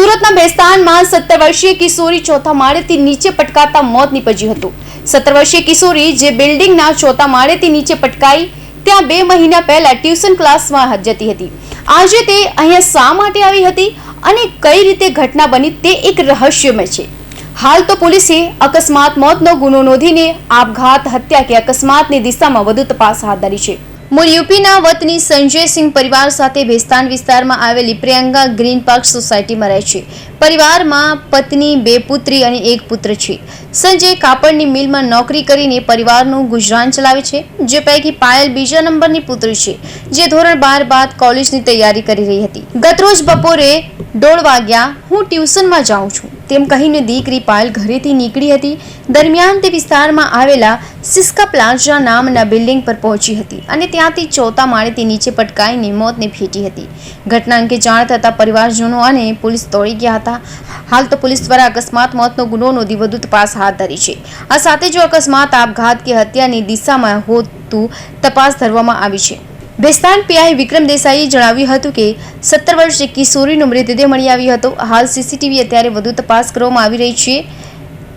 સુરતના બેસ્તાનમાં સત્તર વર્ષીય કિશોરી ચોથા માળેથી નીચે પટકાતા મોત નીપજ્યું હતું. સત્તર વર્ષીય કિશોરી જે બિલ્ડિંગના ચોથા માળેથી નીચે પટકાઈ ત્યાં બે મહિના પહેલા ટ્યુશન ક્લાસમાં જતી હતી. આજે તે અહીંયા શા માટે આવી હતી અને કઈ રીતે ઘટના બની તે એક રહસ્યમય છે. હાલ તો પોલીસે અકસ્માત, મોતનો ગુનો નોંધીને આપઘાત, હત્યા કે અકસ્માતની દિશામાં વધુ તપાસ હાથ ધરી છે. મૂળ યુપીના વતની સંજયસિંહ પરિવાર સાથે ભેસ્તાન વિસ્તારમાં આવેલી પ્રિયંકા ગ્રીન પાર્ક સોસાયટીમાં રહે છે. પરિવારમાં પત્ની, બે પુત્રી અને એક પુત્ર છે. સંજય કાપડની મિલમાં નોકરી કરીને પરિવારનું ગુજરાન ચલાવે છે, જે પૈકી પાયલ બીજા નંબરની પુત્રી છે, જે ધોરણ બાર બાદ કોલેજની તૈયારી કરી રહી હતી. ગતરોજ બપોરે દોઢ વાગ્યા હું ટ્યુશનમાં જાઉં છું. તેમ કહીને દીકરી પાયલ ઘરેથી નીકળી હતી. દરમિયાન તે વિસ્તારમાં આવેલા સિસ્કા પ્લાઝા નામના બિલ્ડિંગ પર પહોંચી હતી અને ત્યાંથી ચોથા માળેથી નીચે પટકાઈને મોતને ભેટી હતી. ઘટના અંગે જાણ થતાં પરિવારજનો અને પોલીસ દોડી ગયા હતા. હાલ તો પોલીસ દ્વારા અકસ્માત મોતનો ગુનો નોંધી વધુ તપાસ હાથ ધરી છે. આ સાથે જો અકસ્માત, આપઘાત કે હત્યાની દિશામાં હોતું તપાસ ધરવામાં આવી છે. ભેસ્તાન પીઆઈ વિક્રમ દેસાઈએ જણાવ્યું હતું કે, સત્તર વર્ષે કિશોરીનો મૃતદેહ મળી આવ્યો હતો, હાલ સીસીટીવી અત્યારે વધુ તપાસ કરવામાં આવી રહી છે.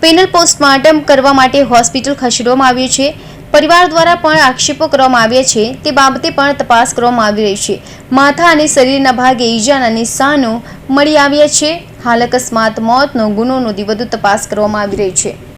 પેનલ પોસ્ટમોર્ટમ કરવા માટે હોસ્પિટલ ખસેડવામાં આવ્યું છે. પરિવાર દ્વારા પણ આક્ષેપો કરવામાં આવ્યા છે. તે બાબતે પણ તપાસ કરવામાં આવી રહી છે. માથા અને શરીરના ભાગે ઈજાના નિશાનો મળી આવ્યા છે. હાલ અકસ્માત, મોતનો ગુનો નોંધી વધુ તપાસ કરવામાં આવી રહી છે.